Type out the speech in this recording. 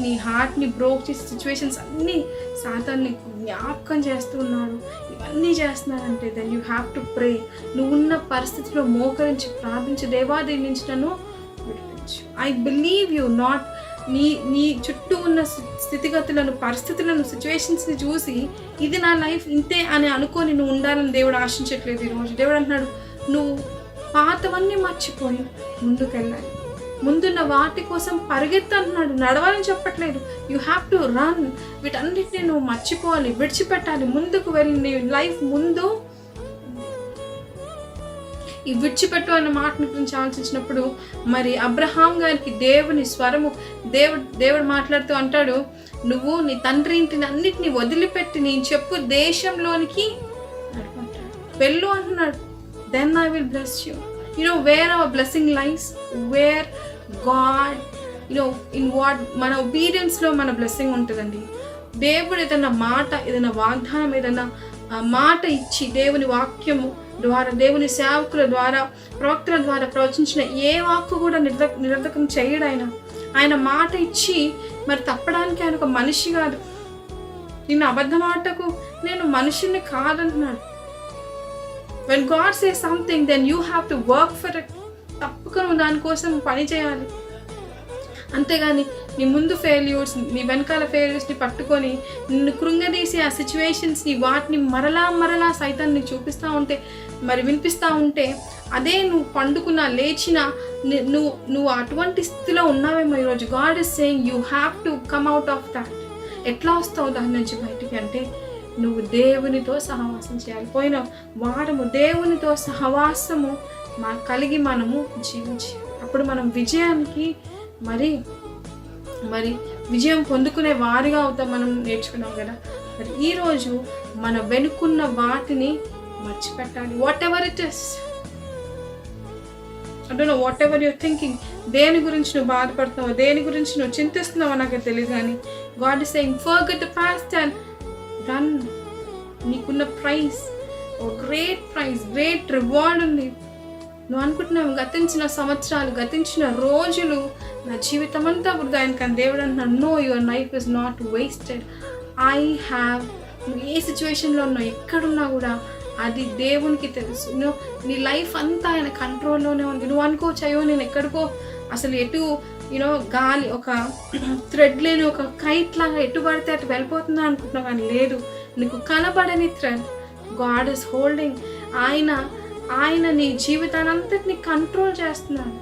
నీ హార్ట్ని బ్రోక్ చేసే సిచ్యువేషన్స్ అన్నీ సాతాన్ నీకు జ్ఞాపకం చేస్తున్నాడు. ఇవన్నీ చేస్తున్నాడంటే then you have to pray నువ్వు ఉన్న పరిస్థితిలో మోకరించి ప్రార్థించి. దేవాదేవి నుంచి నన్ను విడిపించు. ఐ బిలీవ్ యూ నాట్ నీ నీ చుట్టూ ఉన్న స్థి- స్థితిగతులను పరిస్థితులను సిచ్యువేషన్స్ని చూసి ఇది నా లైఫ్ ఇంతే అని అనుకొని నువ్వు ఉండాలని దేవుడు ఆశించట్లేదు ఈరోజు. దేవుడు అంటున్నాడు నువ్వు పాతవన్నీ మర్చిపోయి ముందుకెళ్ళాలి. ముందున్న వాటి కోసం పరిగెత్తు నడవాలని చెప్పట్లేదు. యూ హ్యావ్ టు రన్ వీటన్నిటిని నువ్వు మర్చిపోవాలి. విడిచిపెట్టాలి. ముందుకు వెళ్ళి నీ లైఫ్ ముందు ఈ విడిచిపెట్టు అన్న మాటని గురించి ఆలోచించినప్పుడు మరి అబ్రహాం గారికి దేవుని స్వరము దేవుడు దేవుడు మాట్లాడుతూ అంటాడు నువ్వు నీ తండ్రి ఇంటిని అన్నిటిని వదిలిపెట్టి నేను చెప్పు దేశంలోనికి వెళ్ళు అంటున్నాడు. Then I will bless you you know where our blessing life where God you know in what మన ఒబీడియన్స్లో మన బ్లెస్సింగ్ ఉంటుందండి. దేవుడు ఏదైనా మాట ఏదైనా వాగ్దానం ఏదైనా మాట ఇచ్చి దేవుని వాక్యము ద్వారా దేవుని సేవకుల ద్వారా ప్రవక్తల ద్వారా ప్రవచించిన ఏ వాక్కు కూడా నిర్ద నిరర్ధకం చేయడు ఆయన ఆయన మాట ఇచ్చి మరి తప్పడానికి ఆయన ఒక మనిషి కాదు. నిన్ను అబద్ధమాటకు నేను మనిషిని కాదంటున్నాడు. When God say something then you have to work for it తప్పక నువ్వు దానికోసం పని చేయాలి. అంతేగాని నీ ముందు ఫెయిల్యూర్స్ నీ వెనకాల ఫెయిల్యూర్స్ని పట్టుకొని నిన్ను కృంగదీసి ఆ సిచ్యువేషన్స్ని వాటిని మరలా మరలా సైతం నీకు చూపిస్తూ ఉంటే మరి వినిపిస్తూ ఉంటే అదే నువ్వు పండుకున్న లేచిన నువ్వు నువ్వు అటువంటి స్థితిలో ఉన్నావేమో ఈరోజు. God is saying you have to come out of that ఎట్లా వస్తావు దాని నుంచి బయటికి అంటే నువ్వు దేవునితో సహవాసం చేయాలి. పోయిన వారము దేవునితో సహవాసము మా కలిగి మనము జీవించి. అప్పుడు మనం విజయానికి మరి మరి విజయం పొందుకునే వారిగా అవుతాం మనం నేర్చుకున్నాం కదా. మరి ఈరోజు మన వెనుకున్న వాటిని మర్చిపెట్టాలి. వాట్ ఎవర్ ఇట్ ఇస్ అంటే వాట్ ఎవర్ యువర్ థింకింగ్ దేని గురించి నువ్వు బాధపడుతున్నావు దేని గురించి నువ్వు చింతిస్తున్నావో నాకు తెలియదు కానీ God is saying forget the past and run నీకున్న prize oh great prize great reward ఉంది. నువ్వు అనుకుంటున్నావు గతించిన సంవత్సరాలు గతించిన రోజులు నా జీవితం అంతా వృధా కానీ దేవుడు అంటున్నాడు no your life is not wasted I have నువ్వు ఏ సిచ్యువేషన్లో ఉన్నావు ఎక్కడున్నా కూడా అది దేవునికి తెలుసు. నువ్వు నీ లైఫ్ అంతా ఆయన కంట్రోల్లోనే ఉంది. నువ్వు అనుకోవచ్చు అయ్యో నేను ఎక్కడికో అసలు ఎటు యూనో గాలి ఒక థ్రెడ్ లేని ఒక కైట్ లాగా ఎటు పడితే అటు వెళ్ళిపోతుందా అనుకుంటున్నావు కానీ లేదు. నీకు కనబడని థ్రెడ్ గాడ్ ఇస్ హోల్డింగ్ ఆయన ఆయన నీ జీవితాన్ని అంతటిని కంట్రోల్ చేస్తున్నాడు.